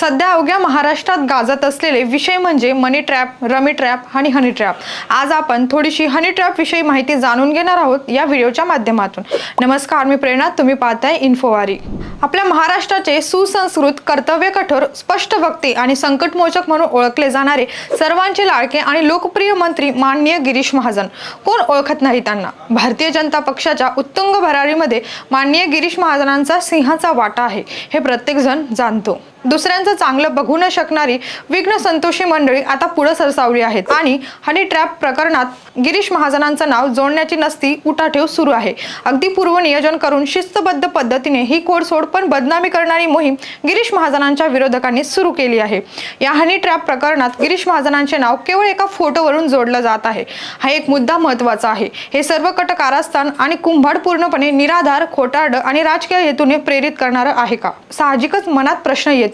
सध्या अवघ्या महाराष्ट्रात गाजत असलेले विषय म्हणजे मनी ट्रॅप रमी ट्रॅप आणि हनी ट्रॅप आज आपण थोडीशी हनी ट्रॅप विषयी माहिती जाणून घेणार आहोत या व्हिडिओच्या माध्यमातून. नमस्कार मी प्रेरणा. तुम्ही पाहताय इन्फोवारी आपल्या महाराष्ट्राचे सुसंस्कृत कर्तव्य कठोर स्पष्ट वक्ते आणि संकटमोचक म्हणून ओळखले जाणारे सर्वांचे लाडके आणि लोकप्रिय मंत्री माननीय गिरीश महाजन. कोण ओळखत नाही त्यांना? भारतीय जनता पक्षाच्या उत्तुंग भरारीमध्ये माननीय गिरीश महाजनांचा सिंहाचा वाटा आहे. हे प्रत्येकजण जाणतो. दुसऱ्यांचं चांगलं बघू न शकणारी विघ्न संतोषी मंडळी आता पुढे सरसावली आहेत. आणि हनी ट्रॅप प्रकरणात गिरीश महाजनांचं नाव जोडण्याची नसती उठाठेव सुरू आहे. अगदी पूर्व नियोजन करून शिस्तबद्ध पद्धतीने ही कोडसोड पण बदनामी करणारी मोहीम गिरीश महाजनांच्या विरोधकांनी सुरू केली आहे. या हनी ट्रॅप प्रकरणात गिरीश महाजनांचे नाव केवळ एका फोटोवरून जोडलं जात आहे. हा एक मुद्दा महत्त्वाचा आहे. हे सर्व कट कारस्थान आणि कुंभाड पूर्णपणे निराधार खोटारड आणि राजकीय हेतूने प्रेरित करणारं आहे का? साहजिकच मनात प्रश्न येतो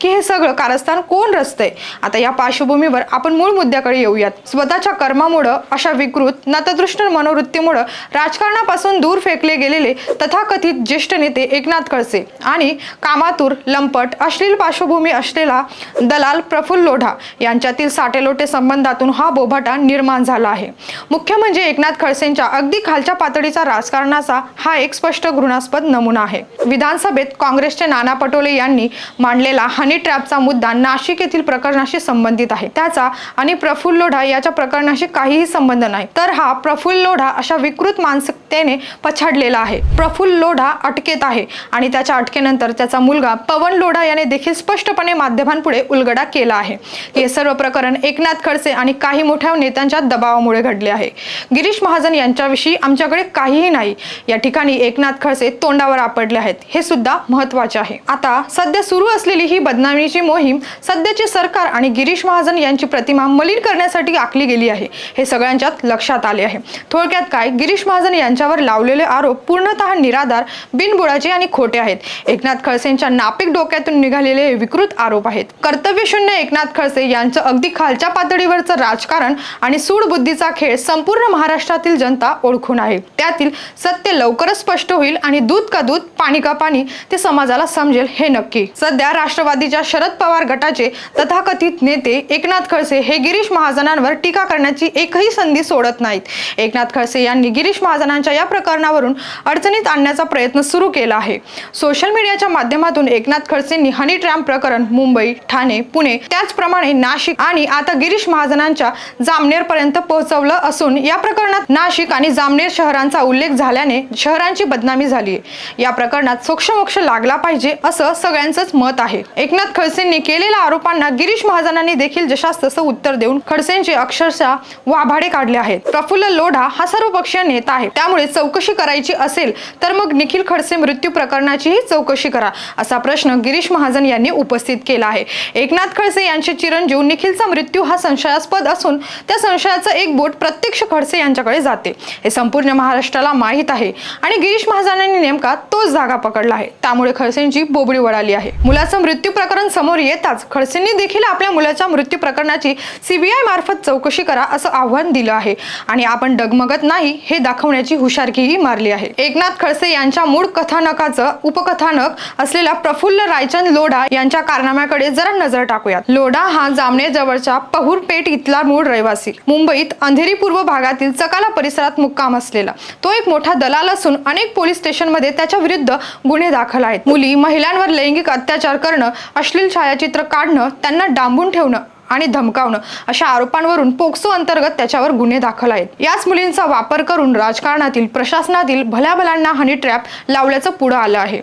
की हे सगळं कारस्थान कोण रचतंय? आता या पार्श्वभूमीवर आपण मूळ मुद्द्याकडे येऊयात. स्वतःच्या कर्मामुळं अशा विकृत नतदृष्ट मनोवृत्तीमुळं राजकारणापासून दूर फेकले गेलेले तथाकथित ज्येष्ठ नेते एकनाथ खडसे आणि कामातूर लंपट अश्लील पार्श्वभूमी असलेला दलाल प्रफुल्ल लोढा यांच्यातील साटेलोटे संबंधातून हा बोभाटा निर्माण झाला आहे. मुख्य म्हणजे एकनाथ खडसेंच्या अगदी खालच्या पातळीचा राजकारणाचा हा एक स्पष्ट घृणास्पद नमुना आहे. विधानसभेत काँग्रेसचे नाना पटोले यांनी मांड मांडलेला हनी ट्रॅपचा मुद्दा नाशिक येथील प्रकरणाशी संबंधित आहे. त्याचा आणि प्रफुल्ल लोढा याच्या प्रकरणाशी काहीही संबंध नाही. तर हा प्रफुल्ल लोढा अशा विकृत मानसिकतेने पछाडलेला आहे. प्रफुल्ल लोढा अटकेत आहे आणि त्याच्या अटकेनंतर त्याचा मुलगा पवन लोढा याने देखील स्पष्टपणे माध्यमांपुढे उलगडा केला आहे. हे सर्व प्रकरण एकनाथ खडसे आणि काही मोठ्या नेत्यांच्या दबावामुळे घडले आहे. गिरीश महाजन यांच्याविषयी आमच्याकडे काहीही नाही. या ठिकाणी एकनाथ खडसे तोंडावर आपडले आहेत. हे सुद्धा महत्त्वाचे आहे. आता सध्या सुरू असले असलेली ही बदनामीची मोहीम सध्याचे सरकार आणि गिरीश महाजन यांची प्रतिमा मलिन करण्यासाठी आखली गेली आहे. हे सगळ्यांच्यात लक्षात आले आहे. थोडक्यात काय? गिरीश महाजन यांच्यावर लावलेले आरोप पूर्णतः निराधार बिनबुडाचे आणि खोटे आहेत. एकनाथ खडसेंच्या नापिक डोक्यातून निघालेले हे विकृत आरोप आहेत. कर्तव्यशून्य एकनाथ खडसे यांचं अगदी खालच्या पातळीवरचं राजकारण आणि सूडबुद्धीचा खेळ संपूर्ण महाराष्ट्रातील जनता ओळखून आहे. त्यातील सत्य लवकरच स्पष्ट होईल आणि दूध का दूध पाणी का पाणी ते समाजाला समजेल हे नक्की. सध्या राष्ट्रवादीच्या शरद पवार गटाचे तथाकथित नेते एकनाथ खडसे हे गिरीश महाजनांवर टीका करण्याची एकही संधी सोडत नाहीत. एकनाथ खडसे यांनी गिरीश महाजनांच्या या प्रकरणावरून अडचणीत आणण्याचा प्रयत्न सुरू केला आहे. सोशल मीडियाच्या माध्यमातून एकनाथ खडसेंनी हनी ट्रॅम्प प्रकरण मुंबई ठाणे पुणे त्याचप्रमाणे नाशिक आणि आता गिरीश महाजनांच्या जामनेरपर्यंत पोहोचवलं असून या प्रकरणात नाशिक आणि जामनेर शहरांचा उल्लेख झाल्याने शहरांची बदनामी झाली या प्रकरणात सोक्षमोक्ष लागला पाहिजे असं सगळ्यांचंच मत आहे. एकनाथ खडसेंनी केलेल्या आरोपांना गिरीश महाजनांनी देखील जशास तसं उत्तर देऊन खडसेंचे अक्षरशः वाभाडे काढले आहेत. प्रफुल्ल लोढा हा सर्वपक्षीय नेता आहे. त्यामुळे चौकशी करायची असेल तर मग निखिल खडसे मृत्यू प्रकरणाचीही चौकशी करा असा प्रश्न गिरीश महाजन यांनी उपस्थित केला आहे. एकनाथ खडसे यांचे चिरंजीव निखिलचा मृत्यू हा संशयास्पद असून त्या संशयाचं एक बोट प्रत्यक्ष खडसे यांच्याकडे जाते. हे संपूर्ण महाराष्ट्राला माहीत आहे आणि गिरीश महाजनांनी नेमका तोच जागा पकडला आहे. त्यामुळे खडसेंची बोबडी वळाली आहे. मुलाचं मृत्यू प्रकरण समोर येताच खडसेंनी देखील आपल्या मुलाच्या मृत्यू प्रकरणाची सीबीआय मार्फत चौकशी करा असं आव्हान दिलं आहे. आणि आपण डगमगत नाही हे दाखवण्याची हुशारकीही मारली आहे. एकनाथ खडसे यांच्या मूळ कथानकाचं उपकथानक असलेला प्रफुल्ल रायचंद लोढा यांच्या कारनाम्याकडे जरा नजर टाकूयात. लोढा हा जामने जवळच्या पहुरपेठ इथला मूळ रहिवासी. मुंबईत अंधेरी पूर्व भागातील चकाला परिसरात मुक्काम असलेला. तो एक मोठा दलाल असून अनेक पोलीस स्टेशनमध्ये त्याच्या विरुद्ध गुन्हे दाखल आहेत. मुली महिलांवर लैंगिक अत्याचार करणं अश्लील छायाचित्र काढणं त्यांना डांबून ठेवणं आणि धमकावणं अशा आरोपांवरून पोक्सो अंतर्गत त्याच्यावर गुन्हे दाखल आहेत. याच मुलींचा वापर करून राजकारणातील प्रशासनातील भल्याभल्यांना हनी ट्रॅप लावल्याचं पुढं आलं आहे.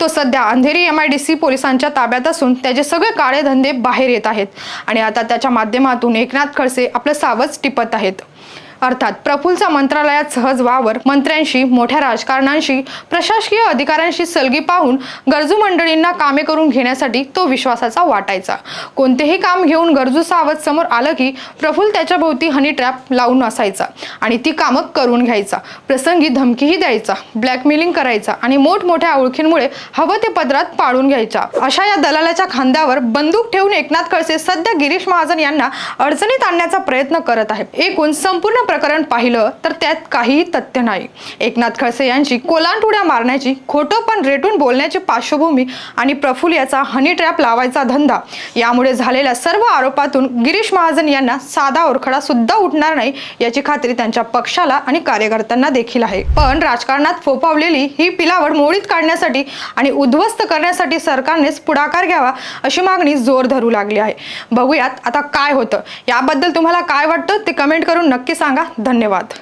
तो सध्या Andheri M I D C पोलिसांच्या ताब्यात असून त्याचे सगळे काळे धंदे बाहेर येत आहेत आणि आता त्याच्या माध्यमातून एकनाथ खडसे आपलं सावज टिपत आहेत. अर्थात प्रफुलचा मंत्रालयात सहज वावर मंत्र्यांशी मोठ्या राजकारणांशी प्रशासकीय अधिकाऱ्यांशी सलगी पाहून गरजू मंडळींना कामे करून घेण्यासाठी तो विश्वासाचा वाटायचा. कोणतेही काम घेऊन गरजू सावध समोर आलं की प्रफुल त्याच्या भोवती हनी ट्रॅप लावून असायचा आणि ती कामं करून घ्यायचा. प्रसंगी धमकीही द्यायचा ब्लॅकमेलिंग करायचा आणि मोठमोठ्या ओळखींमुळे हवं ते पदरात पाळून घ्यायचा. अशा या दलालाच्या खांद्यावर बंदूक ठेवून एकनाथ खडसे सध्या गिरीश महाजन यांना अडचणीत आणण्याचा प्रयत्न करत आहे एकूण संपूर्ण प्रकरण पाहिलं तर त्यात काहीही तथ्य नाही. एकनाथ खडसे यांची कोलांटुड्या मारण्याची खोटं पण रेटून बोलण्याची पार्श्वभूमी आणि प्रफुल्ल याचा हनी ट्रॅप लावायचा धंदा. यामुळे झालेल्या सर्व आरोपातून गिरीश महाजन यांना साधा ओरखडा सुद्धा उठणार नाही याची खात्री त्यांच्या पक्षाला आणि कार्यकर्त्यांना देखील आहे. पण राजकारणात फोपावलेली ही पिलावड मोडीत काढण्यासाठी आणि उद्ध्वस्त करण्यासाठी सरकारनेच पुढाकार घ्यावा अशी मागणी जोर धरू लागली आहे. बघूयात आता काय होतं. याबद्दल तुम्हाला काय वाटतं ते कमेंट करून नक्की सांगा. धन्यवाद.